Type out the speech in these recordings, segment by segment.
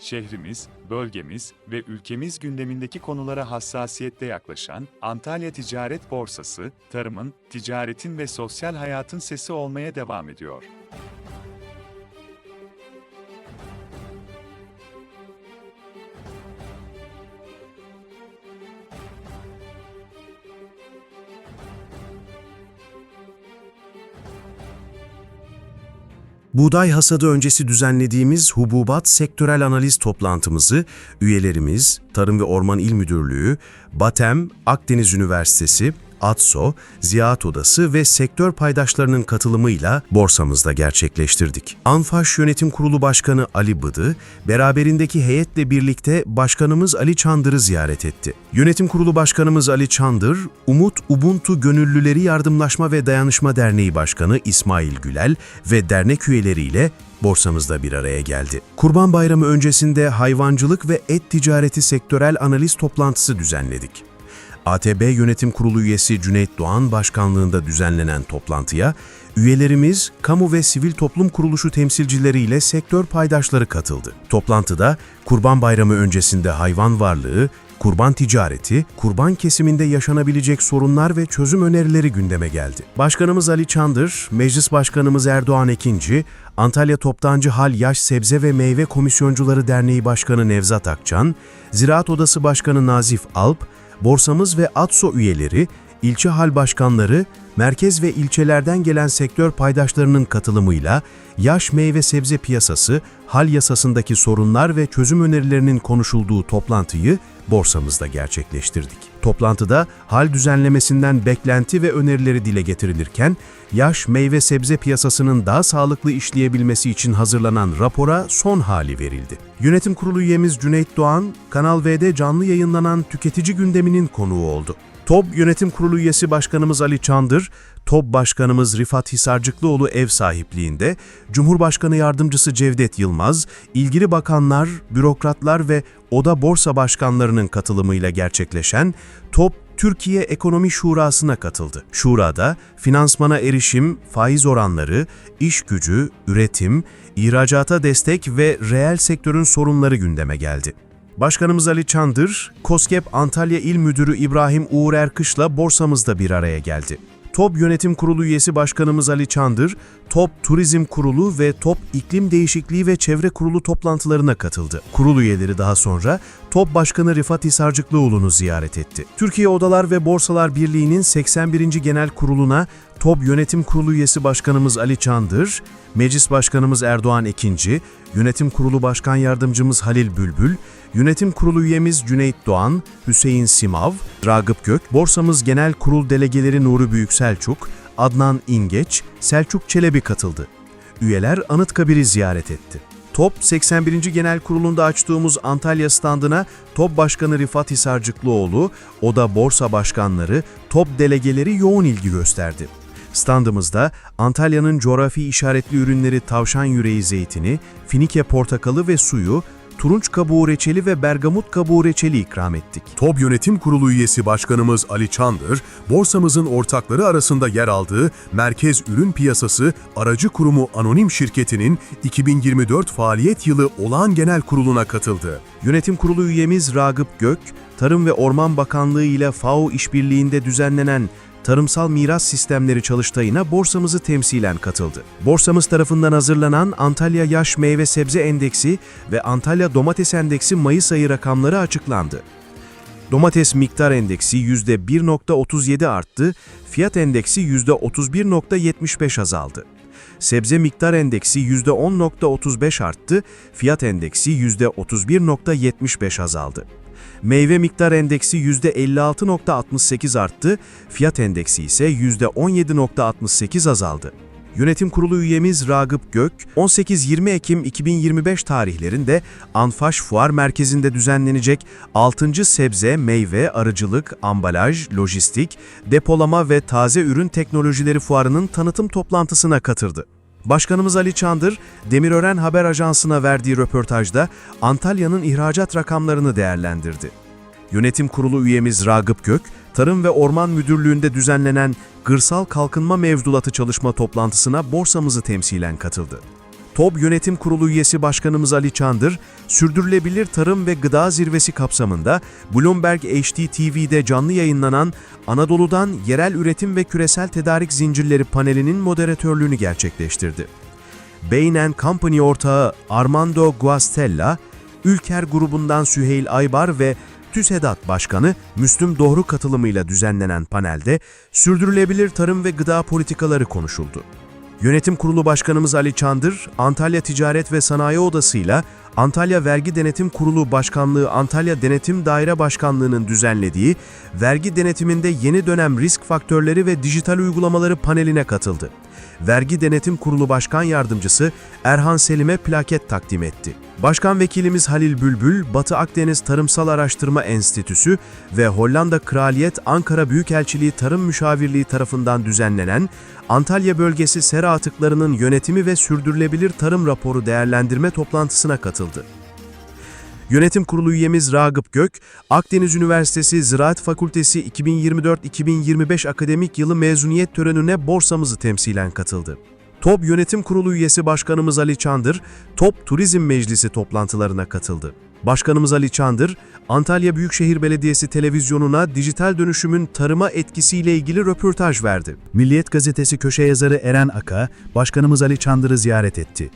şehrimiz, bölgemiz ve ülkemiz gündemindeki konulara hassasiyetle yaklaşan Antalya Ticaret Borsası, tarımın, ticaretin ve sosyal hayatın sesi olmaya devam ediyor. Buğday hasadı öncesi düzenlediğimiz hububat sektörel analiz toplantımızı üyelerimiz, Tarım ve Orman İl Müdürlüğü, BATEM, Akdeniz Üniversitesi, ATSO, Ziraat Odası ve sektör paydaşlarının katılımıyla borsamızda gerçekleştirdik. Anfaş Yönetim Kurulu Başkanı Ali Bıdı, beraberindeki heyetle birlikte Başkanımız Ali Çandır'ı ziyaret etti. Yönetim Kurulu Başkanımız Ali Çandır, Umut Ubuntu Gönüllüleri Yardımlaşma ve Dayanışma Derneği Başkanı İsmail Gülel ve dernek üyeleriyle borsamızda bir araya geldi. Kurban Bayramı öncesinde hayvancılık ve et ticareti sektörel analiz toplantısı düzenledik. ATB Yönetim Kurulu üyesi Cüneyt Doğan başkanlığında düzenlenen toplantıya, üyelerimiz, kamu ve sivil toplum kuruluşu temsilcileriyle sektör paydaşları katıldı. Toplantıda, Kurban Bayramı öncesinde hayvan varlığı, kurban ticareti, kurban kesiminde yaşanabilecek sorunlar ve çözüm önerileri gündeme geldi. Başkanımız Ali Çandır, Meclis Başkanımız Erdoğan Ekinci, Antalya Toptancı Hal Yaş Sebze ve Meyve Komisyoncuları Derneği Başkanı Nevzat Akçan, Ziraat Odası Başkanı Nazif Alp, borsamız ve ATSO üyeleri, ilçe hal başkanları, merkez ve ilçelerden gelen sektör paydaşlarının katılımıyla yaş meyve sebze piyasası, hal yasasındaki sorunlar ve çözüm önerilerinin konuşulduğu toplantıyı borsamızda gerçekleştirdik. Toplantıda hal düzenlemesinden beklenti ve önerileri dile getirilirken, yaş meyve sebze piyasasının daha sağlıklı işleyebilmesi için hazırlanan rapora son hali verildi. Yönetim Kurulu üyemiz Cüneyt Doğan, Kanal V'de canlı yayınlanan tüketici gündeminin konuğu oldu. TOB Yönetim Kurulu üyesi Başkanımız Ali Çandır, TOB Başkanımız Rifat Hisarcıklıoğlu ev sahipliğinde, Cumhurbaşkanı Yardımcısı Cevdet Yılmaz, ilgili bakanlar, bürokratlar ve oda borsa başkanlarının katılımıyla gerçekleşen TOB Türkiye Ekonomi Şurası'na katıldı. Şurada finansmana erişim, faiz oranları, iş gücü, üretim, ihracata destek ve reel sektörün sorunları gündeme geldi. Başkanımız Ali Çandır, KOSGEB Antalya İl Müdürü İbrahim Uğur Erkış'la borsamızda bir araya geldi. TOP Yönetim Kurulu üyesi Başkanımız Ali Çandır, TOP Turizm Kurulu ve TOP İklim Değişikliği ve Çevre Kurulu toplantılarına katıldı. Kurul üyeleri daha sonra TOP Başkanı Rifat Hisarcıklıoğlu'nu ziyaret etti. Türkiye Odalar ve Borsalar Birliği'nin 81. Genel Kurulu'na TOP Yönetim Kurulu üyesi Başkanımız Ali Çandır, Meclis Başkanımız Erdoğan Ekinci, Yönetim Kurulu Başkan Yardımcımız Halil Bülbül, Yönetim Kurulu üyemiz Cüneyt Doğan, Hüseyin Simav, Ragıp Gök, Borsamız Genel Kurul Delegeleri Nuri Büyükselçuk, Adnan İngeç, Selçuk Çelebi katıldı. Üyeler Anıtkabir'i ziyaret etti. TOP 81. Genel Kurulu'nda açtığımız Antalya standına TOP Başkanı Rifat Hisarcıklıoğlu, Oda Borsa Başkanları, TOP delegeleri yoğun ilgi gösterdi. Standımızda Antalya'nın coğrafi işaretli ürünleri tavşan yüreği zeytini, finike portakalı ve suyu, turunç kabuğu reçeli ve bergamot kabuğu reçeli ikram ettik. TOB Yönetim Kurulu üyesi Başkanımız Ali Çandır, borsamızın ortakları arasında yer aldığı Merkez Ürün Piyasası Aracı Kurumu Anonim Şirketi'nin 2024 faaliyet yılı olağan genel kuruluna katıldı. Yönetim Kurulu üyemiz Ragıp Gök, Tarım ve Orman Bakanlığı ile FAO işbirliğinde düzenlenen Tarımsal Miras Sistemleri Çalıştayı'na borsamızı temsilen katıldı. Borsamız tarafından hazırlanan Antalya Yaş Meyve Sebze Endeksi ve Antalya Domates Endeksi Mayıs ayı rakamları açıklandı. Domates miktar endeksi %1.37 arttı, fiyat endeksi %31.75 azaldı. Sebze miktar endeksi %10.35 arttı, fiyat endeksi %31.75 azaldı. Meyve miktar endeksi %56.68 arttı, fiyat endeksi ise %17.68 azaldı. Yönetim Kurulu üyemiz Ragıp Gök, 18-20 Ekim 2025 tarihlerinde Anfaş Fuar Merkezi'nde düzenlenecek 6. Sebze, Meyve, Arıcılık, Ambalaj, Lojistik, Depolama ve Taze Ürün Teknolojileri Fuarı'nın tanıtım toplantısına katıldı. Başkanımız Ali Çandır, Demirören Haber Ajansı'na verdiği röportajda Antalya'nın ihracat rakamlarını değerlendirdi. Yönetim Kurulu üyemiz Ragıp Gök, Tarım ve Orman Müdürlüğü'nde düzenlenen Gırsal Kalkınma Mevzulatı çalışma toplantısına borsamızı temsilen katıldı. TOB Yönetim Kurulu üyesi Başkanımız Ali Çandır, Sürdürülebilir Tarım ve Gıda Zirvesi kapsamında Bloomberg HD TV'de canlı yayınlanan Anadolu'dan Yerel Üretim ve Küresel Tedarik Zincirleri panelinin moderatörlüğünü gerçekleştirdi. Bain Company ortağı Armando Guastella, Ülker grubundan Süheyl Aybar ve TÜSEDAT Başkanı Müslüm Doğru katılımıyla düzenlenen panelde sürdürülebilir tarım ve gıda politikaları konuşuldu. Yönetim Kurulu Başkanımız Ali Çandır, Antalya Ticaret ve Sanayi Odası'yla Antalya Vergi Denetim Kurulu Başkanlığı Antalya Denetim Daire Başkanlığı'nın düzenlediği Vergi Denetiminde Yeni Dönem Risk Faktörleri ve Dijital Uygulamaları paneline katıldı. Vergi Denetim Kurulu Başkan Yardımcısı Erhan Selim'e plaket takdim etti. Başkan Vekilimiz Halil Bülbül, Batı Akdeniz Tarımsal Araştırma Enstitüsü ve Hollanda Kraliyet Ankara Büyükelçiliği Tarım Müşavirliği tarafından düzenlenen Antalya Bölgesi Sera Atıklarının Yönetimi ve Sürdürülebilir Tarım Raporu değerlendirme toplantısına katıldı. Yönetim Kurulu üyemiz Ragıp Gök, Akdeniz Üniversitesi Ziraat Fakültesi 2024-2025 akademik yılı mezuniyet törenine borsamızı temsilen katıldı. TOB Yönetim Kurulu üyesi Başkanımız Ali Çandır, TOB Turizm Meclisi toplantılarına katıldı. Başkanımız Ali Çandır, Antalya Büyükşehir Belediyesi televizyonuna dijital dönüşümün tarıma etkisiyle ilgili röportaj verdi. Milliyet Gazetesi köşe yazarı Eren Aka, Başkanımız Ali Çandır'ı ziyaret etti.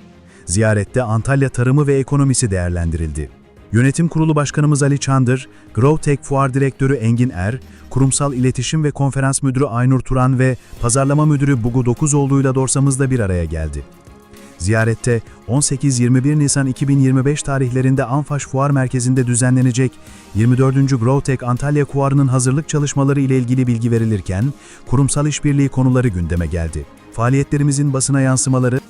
Ziyarette Antalya tarımı ve ekonomisi değerlendirildi. Yönetim Kurulu Başkanımız Ali Çandır, GrowTech Fuar Direktörü Engin Er, Kurumsal İletişim ve Konferans Müdürü Aynur Turan ve Pazarlama Müdürü Bugu Dokuzoğlu'yla dorsamızda bir araya geldi. Ziyarette 18-21 Nisan 2025 tarihlerinde Anfaş Fuar Merkezi'nde düzenlenecek 24. GrowTech Antalya Fuarı'nın hazırlık çalışmaları ile ilgili bilgi verilirken kurumsal işbirliği konuları gündeme geldi. Faaliyetlerimizin basına yansımaları,